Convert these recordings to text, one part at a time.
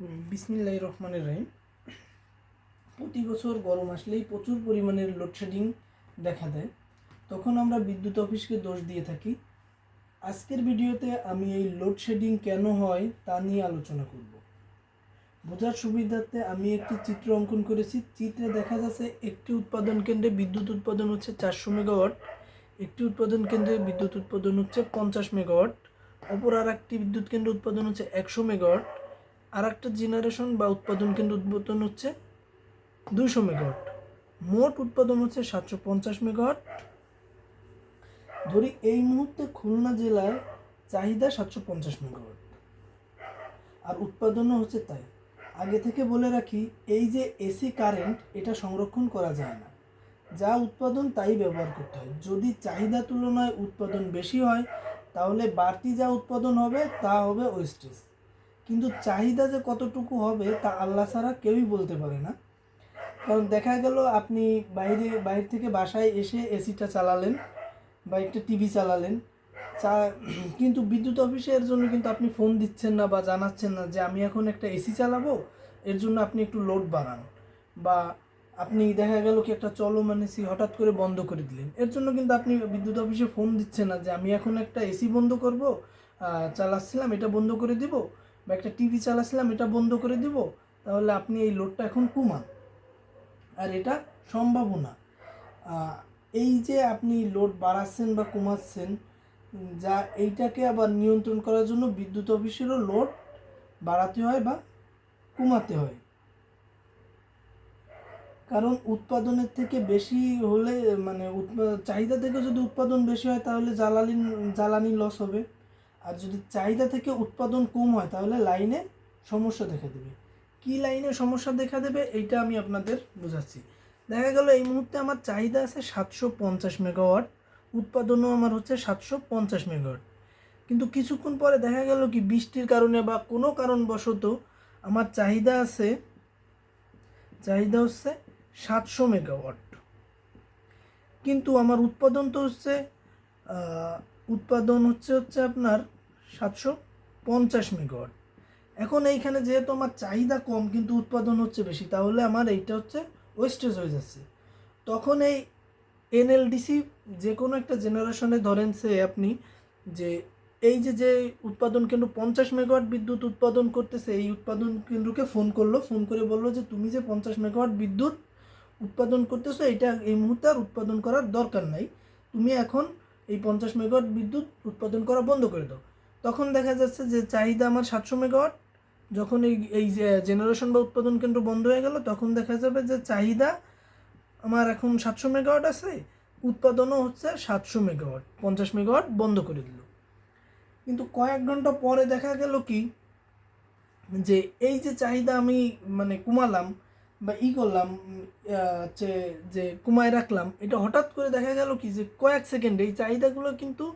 বিসমিল্লাহ রহমানের রহিম। প্রতি বছর গরম আসলেই প্রচুর পরিমাণের লোডশেডিং দেখা দেয়। তখন আমরা বিদ্যুৎ অফিসকে দোষ দিয়ে থাকি। আজকের ভিডিওতে আমি এই লোডশেডিং কেন হয় তা নিয়ে আলোচনা করব। বোঝার সুবিধার্থে আমি একটি চিত্র অঙ্কন করেছি। চিত্রে দেখা যাচ্ছে একটি উৎপাদন কেন্দ্রে বিদ্যুৎ উৎপাদন হচ্ছে চারশো মেগাওয়াট, একটি উৎপাদন কেন্দ্রে বিদ্যুৎ উৎপাদন হচ্ছে পঞ্চাশ মেগাওয়াট, অপর আর একটি বিদ্যুৎ কেন্দ্র উৎপাদন হচ্ছে একশো মেগাওয়াট। আর একটা জেনারেশন বা উৎপাদন কেন্দ্র উদ্বোধন হচ্ছে দুইশো মেগাওয়াট মোট উৎপাদন হচ্ছে সাতশো পঞ্চাশ মেগাওয়াট ধরি এই মুহূর্তে খুলনা জেলায় চাহিদা সাতশো পঞ্চাশ মেগাওয়াট আর উৎপাদনও হচ্ছে তাই। আগে থেকে বলে রাখি, এই যে এসি কারেন্ট এটা সংরক্ষণ করা যায় না। যা উৎপাদন তাই ব্যবহার করতে হয়। যদি চাহিদা তুলনায় উৎপাদন বেশি হয়, তাহলে বাড়তি যা উৎপাদন হবে, তা হবে ওয়েস্টেজ কিন্তু চাহিদা যে কতটুকু হবে তা আল্লাহ ছাড়া কেউই বলতে পারে না। কারণ দেখা গেল আপনি বাইরে বাইরে থেকে বাসায় এসে এসিটা চালালেন বা একটা টিভি চালালেন। চা, কিন্তু বিদ্যুৎ অফিসের জন্য কিন্তু আপনি ফোন দিচ্ছেন না বা জানাচ্ছেন না যে আমি এখন একটা এসি চালাবো, এর জন্য আপনি একটু লোড বাড়ান। বা আপনি দেখা গেল কি একটা চলমান এসি হঠাৎ করে বন্ধ করে দিলেন। এর জন্য কিন্তু আপনি বিদ্যুৎ অফিসে ফোন দিচ্ছেন না যে আমি এখন একটা এসি বন্ধ করব চালাচ্ছিলাম, এটা বন্ধ করে দিব। বা একটা টিভি চালাচ্ছিলাম এটা বন্ধ করে দিব, তাহলে আপনি এই লোডটা এখন কমান। আর এটা সম্ভবও না। এই যে আপনি লোড বাড়াচ্ছেন বা কমাচ্ছেন, যা এইটাকে আবার নিয়ন্ত্রণ করার জন্য বিদ্যুৎ অফিসেরও লোড বাড়াতে হয় বা কমাতে হয়। কারণ উৎপাদনের থেকে বেশি হলে মানে চাহিদা থেকে যদি উৎপাদন বেশি হয়, তাহলে জ্বালানি জ্বালানি লস হবে। আর যদি চাহিদা থেকে উৎপাদন কম হয়, তাহলে লাইনে সমস্যা দেখা দেবে। কি লাইনে সমস্যা দেখা দেবে, এইটা আমি আপনাদের বোঝাচ্ছি। দেখা গেল, এই মুহূর্তে আমার চাহিদা আছে সাতশো পঞ্চাশ মেগাওয়াট, উৎপাদনও আমার হচ্ছে সাতশো পঞ্চাশ মেগাওয়াট। কিন্তু কিছুক্ষণ পরে দেখা গেল কি, বৃষ্টির কারণে বা কোনো কারণবশত আমার চাহিদা আছে, চাহিদা হচ্ছে সাতশো মেগাওয়াট। কিন্তু আমার উৎপাদন তো হচ্ছে উৎপাদন হচ্ছে হচ্ছে আপনার সাতশো পঞ্চাশ মেগাওয়াট। এখন এইখানে যেহেতু আমার চাহিদা কম, কিন্তু উৎপাদন হচ্ছে বেশি, তাহলে আমার এইটা হচ্ছে ওয়েস্টেজ হয়ে যাচ্ছে। তখন এই এনএলডিসি যে কোনো একটা জেনারেশনে ধরেন সে আপনি যে এই যে যে উৎপাদন কেন্দ্র পঞ্চাশ মেগাওয়াট বিদ্যুৎ উৎপাদন করতেছে, এই উৎপাদন কেন্দ্রকে ফোন করল ফোন করে বলল যে, তুমি যে পঞ্চাশ মেগাওয়াট বিদ্যুৎ উৎপাদন করতেছো এটা এই মুহূর্তে আর উৎপাদন করার দরকার নাই। তুমি এখন এই পঞ্চাশ মেগাওয়াট বিদ্যুৎ উৎপাদন করা বন্ধ করে দাও। তখন দেখা যাচ্ছে যে চাহিদা আমার সাতশো মেগাওয়াট, যখন এই এই যে জেনারেশন বা উৎপাদন কেন্দ্র বন্ধ হয়ে গেল, তখন দেখা যাবে যে চাহিদা আমার এখন সাতশো মেগাওয়াট আছে, উৎপাদনও হচ্ছে সাতশো মেগাওয়াট, পঞ্চাশ মেগাওয়াট বন্ধ করে দিল। কিন্তু কয়েক ঘণ্টা পরে দেখা গেল কি, যে এই যে চাহিদা আমি মানে কমালাম বা ই করলাম হচ্ছে যে কমায় রাখলাম, এটা হঠাৎ করে দেখা গেল কি, যে কয়েক সেকেন্ডে এই চাহিদাগুলো কিন্তু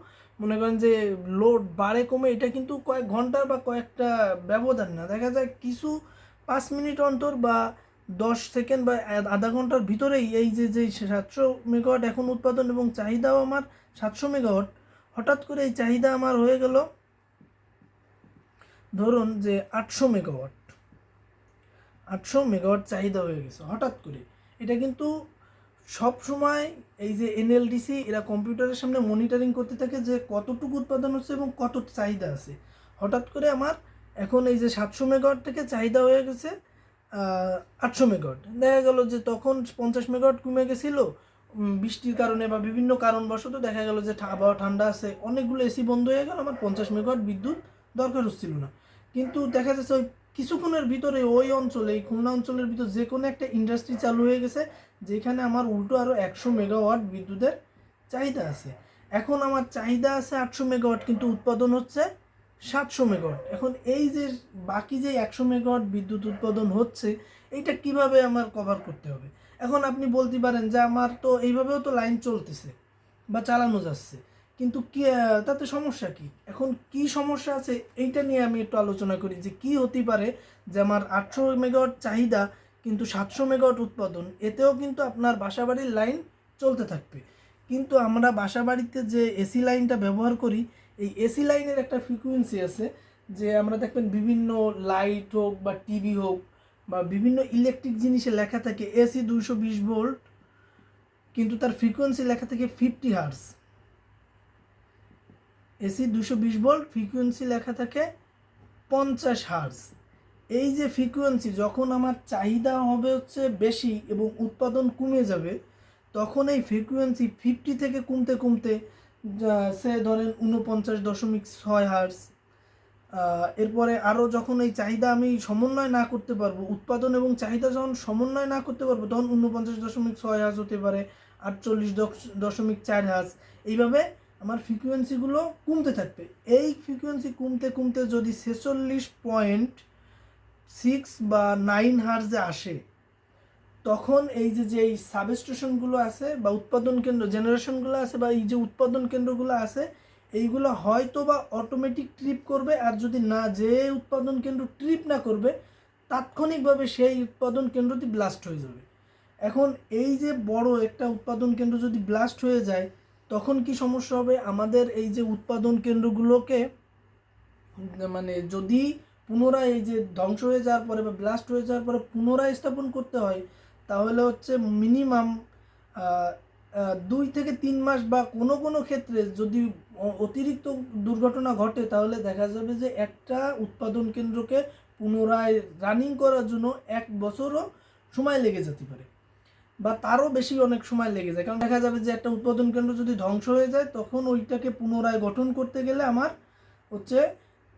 মনে করেন যে লোড বাড়ে, কমে, এটা কিন্তু কয়েক ঘণ্টার বা কয়েকটা ব্যবধান না। দেখা যায় কিছু পাঁচ মিনিট অন্তর বা দশ সেকেন্ড বা আধা ঘণ্টার ভিতরেই এই যে যে সাতশো মেগাওয়াট এখন উৎপাদন এবং চাহিদাও আমার সাতশো মেগাওয়াট হঠাৎ করে এই চাহিদা আমার হয়ে গেল ধরুন যে আটশো মেগাওয়াট আটশো মেগাওয়াট চাহিদা হয়ে গেছে, হঠাৎ করে। এটা কিন্তু সব সময় এই যে এনএলডিসি এরা কম্পিউটারের সামনে মনিটরিং করতে থাকে যে কতটুকু উৎপাদন হচ্ছে এবং কত চাহিদা আছে। হঠাৎ করে আমার এখন এই যে সাতশো মেগাওয়াট থেকে চাহিদা হয়ে গেছে আটশো মেগাওয়াট। দেখা গেল যে তখন পঞ্চাশ মেগাওয়াট কমে গেছিল বৃষ্টির কারণে বা বিভিন্ন কারণবশত দেখা গেল যে আবহাওয়া ঠান্ডা আছে, অনেকগুলো এসি বন্ধ হয়ে গেল, আমার পঞ্চাশ মেগাওয়াট বিদ্যুৎ দরকার হচ্ছিল না। কিন্তু দেখা যাচ্ছে ওই কিছুক্ষণের ভিতরে ওই অঞ্চলে, এই খুলনা অঞ্চলের ভিতর যে কোনো একটা ইন্ডাস্ট্রি চালু হয়ে গেছে যেখানে আমার উল্টো আরও একশো মেগাওয়াট বিদ্যুতের চাহিদা আছে। এখন আমার চাহিদা আছে আটশো মেগাওয়াট, কিন্তু উৎপাদন হচ্ছে সাতশো মেগাওয়াট। এখন এই যে বাকি যে একশো মেগাওয়াট বিদ্যুৎ উৎপাদন হচ্ছে, এইটা কীভাবে আমার কভার করতে হবে? এখন আপনি বলতে পারেন যে আমার তো এইভাবেও তো লাইন চলতেছে বা চালানো যাচ্ছে, কিন্তু কি তাতে সমস্যা কি? এখন কি সমস্যা আছে এইটা নিয়ে আমি একটু আলোচনা করি যে কি হতে পারে যে আমার আটশো মেগাওয়াট চাহিদা কিন্তু সাতশো মেগাওয়াট উৎপাদন, এতেও কিন্তু আপনার বাসাবাড়ির লাইন চলতে থাকবে। কিন্তু আমরা বাসাবাড়িতে যে এসি লাইনটা ব্যবহার করি, এই এসি লাইনের একটা ফ্রিকুয়েন্সি আছে যে আমরা দেখবেন বিভিন্ন লাইট হোক বা টিভি হোক বা বিভিন্ন ইলেকট্রিক জিনিসে লেখা থাকে, এসি দুইশো বিশ ভোল্ট কিন্তু তার ফ্রিকোয়েন্সি লেখা থাকে ফিফটি হার্স এসি দুশো বিশ ভোল্ট ফ্রিকোয়েন্সি লেখা থাকে পঞ্চাশ হার্স এই যে ফ্রিকোয়েন্সি যখন আমার চাহিদা হবে হচ্ছে বেশি এবং উৎপাদন কমে যাবে, তখন এই ফ্রিকোয়েন্সি ফিফটি থেকে কমতে কমতে সে ধরেন উনপঞ্চাশ দশমিক ছয় হার্স এরপরে আরও যখন এই চাহিদা আমি সমন্বয় না করতে পারব, উৎপাদন এবং চাহিদা যখন সমন্বয় না করতে পারব, তখন উনপঞ্চাশ দশমিক ছয় হার্স হতে পারে, আটচল্লিশ দশ- দশমিক চার হার্স এইভাবে আমার ফ্রিকোয়েন্সিগুলো কমতে থাকবে। এই ফ্রিকোয়েন্সি কমতে কমতে যদি ছেচল্লিশ পয়েন্ট সিক্স বা নাইন হার্সে আসে, তখন এই যে যে সাবস্টেশনগুলো আছে বা উৎপাদন কেন্দ্র জেনারেশনগুলো আছে বা এই যে উৎপাদন কেন্দ্রগুলো আছে, এইগুলো হয়তো বা অটোমেটিক ট্রিপ করবে আর যদি না, যে উৎপাদন কেন্দ্র ট্রিপ না করবে, তাৎক্ষণিকভাবে সেই উৎপাদন কেন্দ্রটি ব্লাস্ট হয়ে যাবে। এখন এই যে বড় একটা উৎপাদন কেন্দ্র যদি ব্লাস্ট হয়ে যায়, তখন কি সমস্যা হবে? আমাদের এই যে উৎপাদন কেন্দ্রগুলোকে মানে যদি পুনরায় এই যে ধ্বংস হয়ে যাওয়ার পরে বা ব্লাস্ট হয়ে যাওয়ার পরে পুনরায় স্থাপন করতে হয়, তাহলে হচ্ছে মিনিমাম দুই থেকে তিন মাস বা কোনো কোনো ক্ষেত্রে যদি অতিরিক্ত দুর্ঘটনা ঘটে, তাহলে দেখা যাবে যে একটা উৎপাদন কেন্দ্রকে পুনরায় রানিং করার জন্য এক বছরও সময় লেগে যেতে পারে বা তারও বেশি অনেক সময় লেগে যায়। কারণ দেখা যাবে যে একটা উৎপাদন কেন্দ্র যদি ধ্বংস হয়ে যায়, তখন ওইটাকে পুনরায় গঠন করতে গেলে আমার হচ্ছে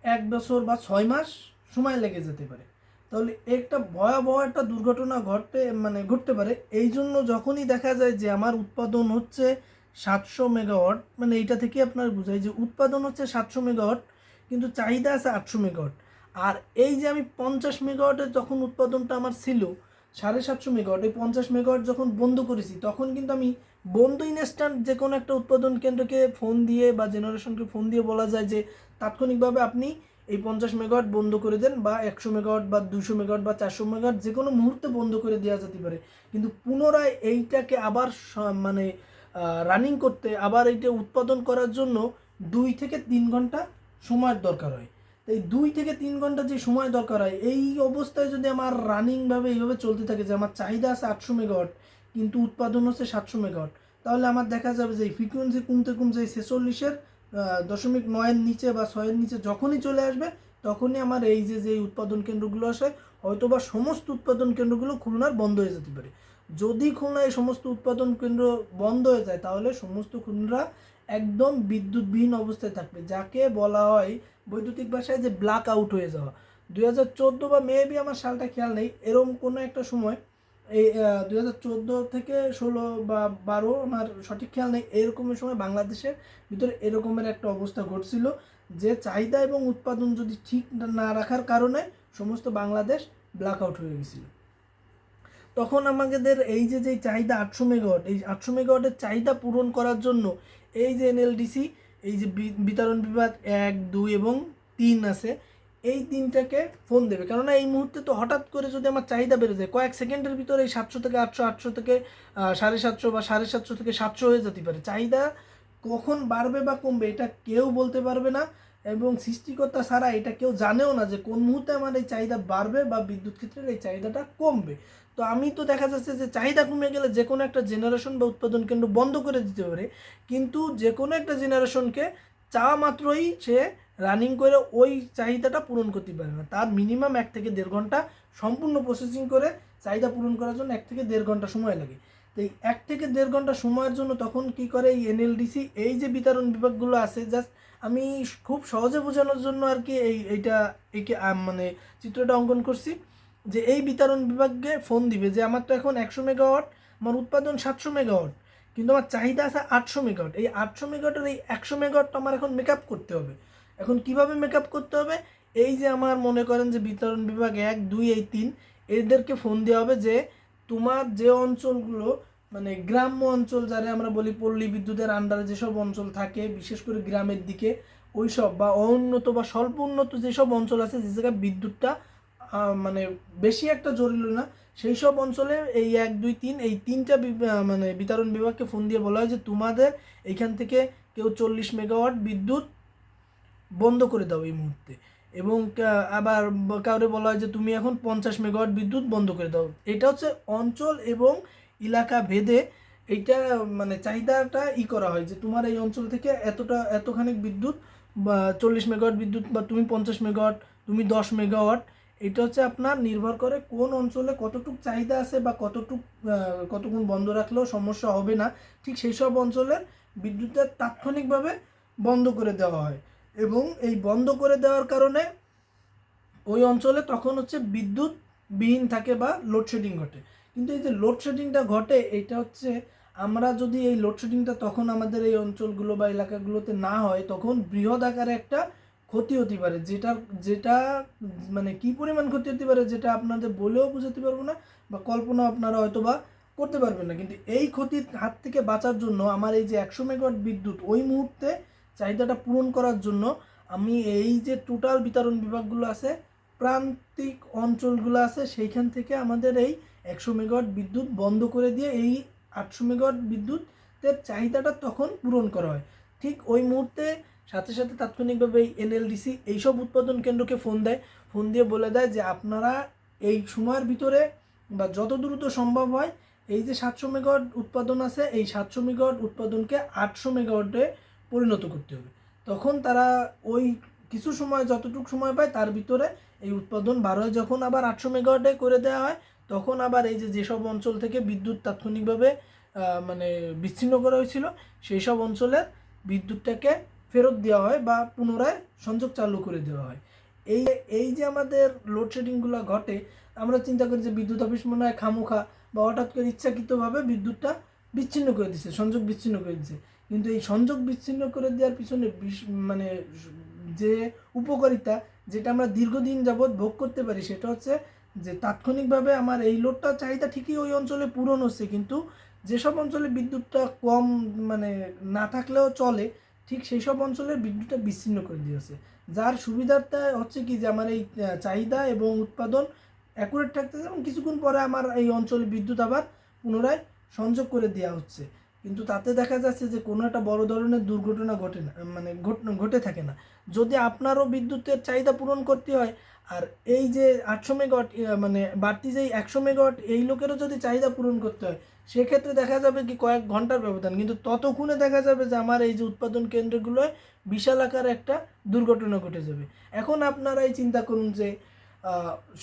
এক বছর বা ছয় মাস সময় লেগে যেতে পারে। তাহলে একটা ভয়াবহ একটা দুর্ঘটনা ঘটতে মানে ঘটতে পারে। এই জন্য যখনই দেখা যায় যে আমার উৎপাদন হচ্ছে সাতশো মেগাওয়াট মানে এইটা থেকে আপনার বোঝায় যে উৎপাদন হচ্ছে সাতশো মেগাওয়াট, কিন্তু চাহিদা আছে আটশো মেগাওয়াট। আর এই যে আমি পঞ্চাশ মেগাওয়াটের যখন উৎপাদনটা আমার ছিল সাড়ে সাতশো মেগাওয়াট এই পঞ্চাশ মেগাওয়াট যখন বন্ধ করেছি, তখন কিন্তু আমি বন্ধ ইনস্ট্যান্ট যে কোনো একটা উৎপাদন কেন্দ্রকে ফোন দিয়ে বা জেনারেশনকে ফোন দিয়ে বলা যায় যে, তাৎক্ষণিকভাবে আপনি এই পঞ্চাশ মেগাওয়াট বন্ধ করে দেন বা একশো মেগাওয়াট বা দুশো মেগাওয়াট বা চারশো মেগাওয়াট যে কোনো মুহূর্তে বন্ধ করে দেওয়া যেতে পারে। কিন্তু পুনরায় এইটাকে আবার মানে রানিং করতে, আবার এইটা উৎপাদন করার জন্য দুই থেকে তিন ঘণ্টা সময়ের দরকার হয়। এই দুই থেকে তিন ঘণ্টা যে সময় দরকার হয়, এই অবস্থায় যদি আমার রানিংভাবে এইভাবে চলতে থাকে যে আমার চাহিদা আছে আটশো মেগাওয়াট কিন্তু উৎপাদন হচ্ছে সাতশো মেগাওয়াট তাহলে আমার দেখা যাবে যে ফ্রিকোয়েন্সি কমতে কমতে এই ছেচল্লিশের দশমিক নয়ের নিচে বা ছয়ের নিচে যখনই চলে আসবে, তখনই আমার এই যে যে উৎপাদন কেন্দ্রগুলো আসে হয়তো বা সমস্ত উৎপাদন কেন্দ্রগুলো খুলনার বন্ধ হয়ে যেতে পারে। যদি খুলনায় এই সমস্ত উৎপাদন কেন্দ্র বন্ধ হয়ে যায়, তাহলে সমস্ত খুলনা একদম বিদ্যুৎবিহীন অবস্থায় থাকবে, যাকে বলা হয় বৈদ্যুতিক ভাষায় যে ব্ল্যাক আউট হয়ে যাওয়া। দুই হাজার চোদ্দ বা মেবি আমার সালটা খেয়াল নেই এরকম কোনো একটা সময়, এই দুই হাজার চোদ্দ থেকে ষোলো বা বারো আমার সঠিক খেয়াল নেই, এরকমের সময় বাংলাদেশের ভিতরে এরকমের একটা অবস্থা ঘটছিল, যে চাহিদা এবং উৎপাদন যদি ঠিক না রাখার কারণে সমস্ত বাংলাদেশ ব্ল্যাক আউট হয়ে গেছিল। তখন আমাদের এই যে যে চাহিদা আটশো মেগাওয়াট এই আটশো মেগাওয়াটের চাহিদা পূরণ করার জন্য এই যে এনএলডিসি এই যে বিতরণ বিভাগ এক, দুই এবং তিন আছে, এই তিনটাকে ফোন দেবে। কেননা এই মুহূর্তে তো হঠাৎ করে যদি আমার চাহিদা বেড়ে যায়, কয়েক সেকেন্ডের ভিতরে এই সাতশো থেকে আটশো আটশো থেকে সাড়ে সাতশো বা সাড়ে সাতশো থেকে সাতশো হয়ে যেতে পারে। চাহিদা কখন বাড়বে বা কমবে এটা কেউ বলতে পারবে না এবং সৃষ্টিকর্তা ছাড়া এটা কেউ জানেও না যে কোন মুহূর্তে আমার এই চাহিদা বাড়বে বা বিদ্যুৎ ক্ষেত্রের এই চাহিদাটা কমবে। তো আমি তো দেখা যাচ্ছে যে চাহিদা কমে গেলে যে কোনো একটা জেনারেশন বা উৎপাদন কেন্দ্র বন্ধ করে দিতে পারে। কিন্তু যে কোনো একটা জেনারেশনকে চাওয়া মাত্রই সে রানিং করে ওই চাহিদাটা পূরণ করতে পারে না। তার মিনিমাম এক থেকে দেড় ঘণ্টা সম্পূর্ণ প্রসেসিং করে চাহিদা পূরণ করার জন্য এক থেকে দেড় ঘণ্টা সময় লাগে। তো এই এক থেকে দেড় ঘণ্টা সময়ের জন্য তখন কি করে এই এনএলডিসি এই যে বিতরণ বিভাগগুলো আছে জাস্ট আমি খুব সহজে বোঝানোর জন্য আর কি এই, এইটা, একে মানে চিত্রটা অঙ্কন করছি। যে এই বিতরণ বিভাগকে ফোন দিবে যে আমার তো এখন একশো মেগাওয়াট, আমার উৎপাদন সাতশো মেগাওয়াট, কিন্তু আমার চাহিদা আছে আটশো মেগাওয়াট। এই আটশো মেগাওয়াটের এই একশো মেগাওয়াটটা আমার এখন মেকআপ করতে হবে। এখন কীভাবে মেকআপ করতে হবে? এই যে আমার মনে করেন যে বিতরণ বিভাগ এক, দুই, এই তিন, এদেরকে ফোন দেওয়া হবে যে তোমার যে অঞ্চলগুলো মানে গ্রাম্য অঞ্চল যারা আমরা বলি পল্লী বিদ্যুতের আন্ডারে যেসব অঞ্চল থাকে, বিশেষ করে গ্রামের দিকে, ওইসব বা অনুন্নত বা স্বল্প উন্নত যেসব অঞ্চল আছে, যে জায়গায় বিদ্যুৎটা মানে বেশি একটা জরুরি না। সেই সব অঞ্চলে এই এক, দুই, তিন, এই তিনটা মানে বিতরণ বিভাগকে ফোন দিয়ে বলা হয় যে তোমাদের এইখান থেকে কেউ চল্লিশ মেগাওয়াট বিদ্যুৎ বন্ধ করে দাও এই মুহূর্তে। এবং আবার কাউরে বলা হয় যে তুমি এখন পঞ্চাশ মেগাওয়াট বিদ্যুৎ বন্ধ করে দাও। এটা হচ্ছে অঞ্চল এবং এলাকা ভেদে এইটা মানে চাহিদাটা ই করা হয় যে তোমার এই অঞ্চল থেকে এতটা এতখানি বিদ্যুৎ বা চল্লিশ মেগাওয়াট বিদ্যুৎ বা তুমি পঞ্চাশ মেগাওয়াট, তুমি দশ মেগাওয়াট এটা হচ্ছে আপনার নির্ভর করে কোন অঞ্চলে কতটুক চাহিদা আছে বা কতটুক কতক্ষণ বন্ধ রাখলেও সমস্যা হবে না, ঠিক সেই সব অঞ্চলের বিদ্যুতের তাৎক্ষণিকভাবে বন্ধ করে দেওয়া হয়। এবং এই বন্ধ করে দেওয়ার কারণে ওই অঞ্চলে তখন হচ্ছে বিদ্যুৎ বিহীন থাকে বা লোডশেডিং ঘটে। কিন্তু এই যে লোডশেডিংটা ঘটে, এটা হচ্ছে আমরা যদি এই লোডশেডিংটা তখন আমাদের এই অঞ্চলগুলো বা এলাকাগুলোতে না হয়, তখন বৃহৎ আকারে একটা ক্ষতি হতে পারে, যেটা যেটা মানে কি পরিমাণ ক্ষতি হতে পারে যেটা আপনাদের বলেও বোঝাতে পারব না বা কল্পনা আপনারা হয়তো বা করতে পারবেন না। কিন্তু এই ক্ষতির হাত থেকে বাঁচার জন্য আমার এই যে একশো মেগাওয়াট বিদ্যুৎ, ওই মুহূর্তে চাহিদাটা পূরণ করার জন্য আমি এই যে টোটাল বিতরণ বিভাগগুলো আছে, প্রান্তিক অঞ্চলগুলো আছে, সেইখান থেকে আমাদের এই একশো মেগাওয়াট বিদ্যুৎ বন্ধ করে দিয়ে এই আটশো মেগাওয়াট বিদ্যুতের চাহিদাটা তখন পূরণ করা হয়। ঠিক ওই মুহূর্তে সাথে সাথে তাৎক্ষণিকভাবে এই এনএলডিসি এইসব উৎপাদন কেন্দ্রকে ফোন দেয়। ফোন দিয়ে বলে দেয় যে, আপনারা এই সময়ের ভিতরে বা যত দ্রুত সম্ভব হয়, এই যে সাতশো মেগাওয়াট উৎপাদন আছে, এই সাতশো মেগাওয়াট উৎপাদনকে আটশো মেগাওয়াটে পরিণত করতে হবে। তখন তারা ওই কিছু সময়, যতটুকু সময় পায়, তার ভিতরে এই উৎপাদন বাড়ায় যখন আবার আটশো মেগাওয়াটে করে দেওয়া হয়, তখন আবার এই যে যেসব অঞ্চল থেকে বিদ্যুৎ তাৎক্ষণিকভাবে মানে বিচ্ছিন্ন করা হয়েছিল সেই সব অঞ্চলের বিদ্যুৎটাকে ফেরত দেওয়া হয় বা পুনরায় সংযোগ চালু করে দেওয়া হয়। এই এই যে আমাদের লোডশেডিংগুলো ঘটে, আমরা চিন্তা করি যে বিদ্যুৎ অফিস মনে হয় খামোখা বা হঠাৎ করে ইচ্ছাকৃতভাবে বিদ্যুৎটা বিচ্ছিন্ন করে দিচ্ছে সংযোগ বিচ্ছিন্ন করে দিচ্ছে কিন্তু এই সংযোগ বিচ্ছিন্ন করে দেওয়ার পিছনে মানে যে উপকারিতা যেটা আমরা দীর্ঘদিন যাবৎ ভোগ করতে পারি সেটা হচ্ছে যে তাৎক্ষণিকভাবে আমার এই লোডটা চাহিদা ঠিকই ওই অঞ্চলে পূরণ হচ্ছে, কিন্তু যেসব অঞ্চলে বিদ্যুৎটা কম মানে না থাকলেও চলে ঠিক সেই সব অঞ্চলের বিদ্যুৎটা বিচ্ছিন্ন করে দিয়েছে যার সুবিধাটা হচ্ছে কি যে আমার এই চাহিদা এবং উৎপাদন অ্যাকুরেট থাকতেছে এবং কিছুক্ষণ পরে আমার এই অঞ্চলে বিদ্যুৎ আবার পুনরায় সংযোগ করে দেওয়া হচ্ছে। কিন্তু তাতে দেখা যাচ্ছে যে কোনো একটা বড় ধরনের দুর্ঘটনা ঘটে না মানে ঘট- থাকে না। যদি আপনারও বিদ্যুতের চাহিদা পূরণ করতে হয়, আর এই যে আটশো মেগাওয়াট মানে বাড়তি যে একশো মেগাওয়াট, এই লোকেরও যদি চাহিদা পূরণ করতে হয়, সেক্ষেত্রে দেখা যাবে কি কয়েক ঘণ্টার ব্যবধান। কিন্তু ততক্ষণে দেখা যাবে যে আমার এই যে উৎপাদন কেন্দ্রগুলোয় বিশাল আকার একটা দুর্ঘটনা ঘটে যাবে। এখন আপনারাই চিন্তা করুন যে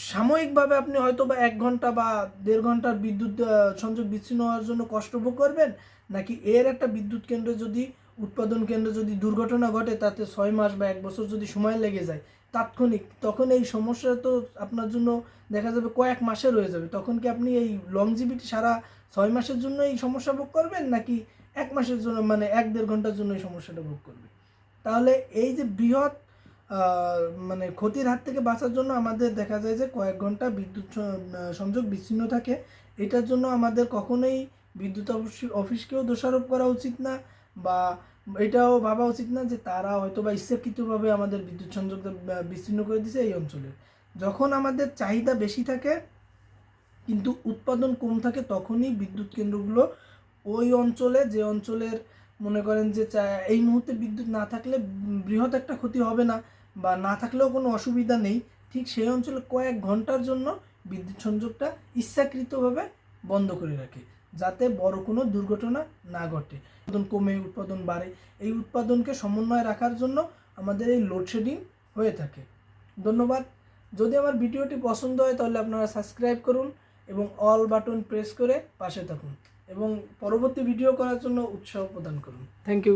সাময়িকভাবে আপনি হয়তো বা এক ঘণ্টা বা দেড় ঘণ্টার বিদ্যুৎ সংযোগ বিচ্ছিন্ন হওয়ার জন্য কষ্ট ভোগ করবেন? নাকি এর একটা বিদ্যুৎ কেন্দ্র যদি, উৎপাদন কেন্দ্র যদি দুর্ঘটনা ঘটে, তাতে ছয় মাস বা এক বছর যদি সময় লেগে যায়, তাৎক্ষণিক তখন এই সমস্যা তো আপনার জন্য দেখা যাবে কয়েক মাসে রয়ে যাবে। তখন কি আপনি এই লংজিভিটি সারা ছয় মাসের জন্য এই সমস্যা ভোগ করবেন? নাকি এক মাসের জন্য মানে এক দেড় ঘণ্টার জন্য এই সমস্যাটা ভোগ করবেন? তাহলে এই যে বৃহৎ মানে ক্ষতির হাত থেকে বাঁচার জন্য আমাদের দেখা যায় যে কয়েক ঘণ্টা বিদ্যুৎ সংযোগ বিচ্ছিন্ন থাকে। এটার জন্য আমাদের কখনোই বিদ্যুৎ অফিস- অফিসকেও দোষারোপ করা উচিত না বা এটাও ভাবা উচিত না যে তারা হয়তো বা ইচ্ছাকৃতভাবে আমাদের বিদ্যুৎ সংযোগ বিচ্ছিন্ন করে দিছে এই অঞ্চলে। যখন আমাদের চাহিদা বেশি থাকে, কিন্তু উৎপাদন কম থাকে, তখনই বিদ্যুৎ কেন্দ্রগুলো ওই অঞ্চলে, যে অঞ্চলের মনে করেন যে এই মুহূর্তে বিদ্যুৎ না থাকলে বৃহৎ একটা ক্ষতি হবে না। বা না থাকলেও কোনো অসুবিধা নেই। ঠিক সেই অঞ্চলে কয়েক ঘণ্টার জন্য বিদ্যুৎ সংযোগটা ইচ্ছাকৃতভাবে বন্ধ করে রাখে, যাতে বড় কোনো দুর্ঘটনা না ঘটে। উৎপাদন কমে, উৎপাদন বাড়ে। এই উৎপাদনকে সমন্বয় রাখার জন্য আমাদের এই লোডশেডিং হয়ে থাকে। ধন্যবাদ। যদি আমার ভিডিওটি পছন্দ হয়, তাহলে আপনারা সাবস্ক্রাইব করুন এবং অল বাটন প্রেস করে পাশে থাকুন এবং পরবর্তী ভিডিও করার জন্য উৎসাহ প্রদান করুন। Thank you